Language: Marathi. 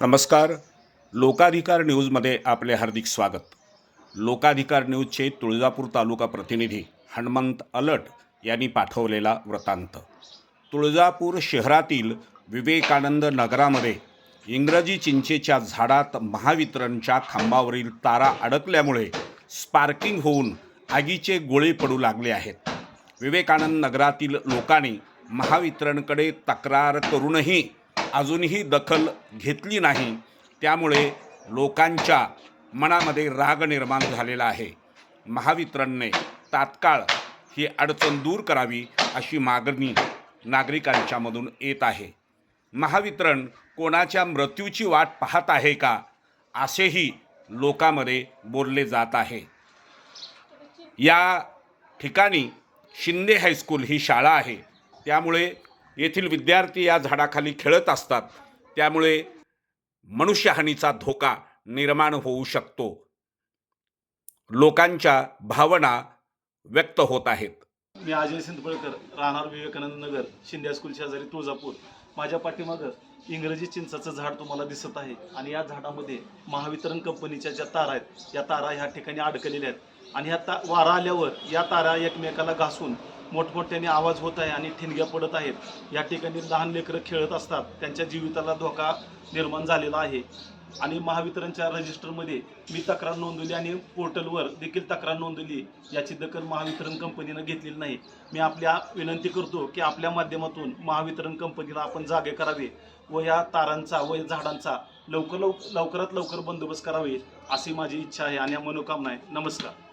नमस्कार. लोकाधिकार न्यूजमध्ये आपले हार्दिक स्वागत. लोकाधिकार न्यूजचे तुळजापूर तालुका प्रतिनिधी हनुमंत अलट यांनी पाठवलेला वृत्तांत. तुळजापूर शहरातील विवेकानंद नगरामध्ये इंग्रजी चिंचेच्या झाडात महावितरणच्या खांबावरील तारा अडकल्यामुळे स्पार्किंग होऊन आगीचे गोळे पडू लागले आहेत. विवेकानंद नगरातील लोकांनी महावितरणकडे तक्रार करूनही अजूनही दखल घेतली नाही. त्यामुळे लोकांच्या मनामध्ये राग निर्माण झालेला आहे. महावितरणने तात्काळ ही अडचण दूर करावी अशी मागणी नागरिकांच्यामधून येत आहे. महावितरण कोणाच्या मृत्यूची वाट पाहत आहे का असेही लोकांमध्ये बोलले जात आहे. या ठिकाणी शिंदे हायस्कूल ही शाळा आहे. त्यामुळे येथील विद्यार्थी या झाडाखाली खेळत असतात. त्यामुळे मनुष्यहानीचा धोका निर्माण होऊ शकतो. लोकांच्या भावना व्यक्त होत आहेत. मी अजय सिंदपळकर राहणार विवेकानंद नगर शिंदे स्कूल शेजारी तुळजापूर. माझ्या पाठीमागं इंग्रजी चिंचाचं झाड तुम्हाला दिसत आहे आणि या झाडामध्ये महावितरण कंपनीच्या ज्या तारा आहेत या तारा ह्या ठिकाणी अडकलेल्या आहेत. आणि ह्या ता वारा आल्यावर या तारा एकमेकाला घासून मोठमोठ्याने आवाज होत आहे आणि ठिणग्या पडत आहेत. या ठिकाणी लहान लेकरं खेळत असतात. त्यांच्या जीविताला धोका निर्माण झालेला आहे. आणि महावितरणच्या रजिस्टरमध्ये मी तक्रार नोंदवली आणि पोर्टलवर देखील तक्रार नोंदवली. याची दखल महावितरण कंपनीनं घेतलेली नाही. मी आपल्या विनंती करतो की आपल्या माध्यमातून महावितरण कंपनीला आपण जागे करावे व या तारांचा व या झाडांचा लवकर लव लवकरात लवकर बंदोबस्त करावे अशी माझी इच्छा आहे आणि मनोकामना आहे. नमस्कार.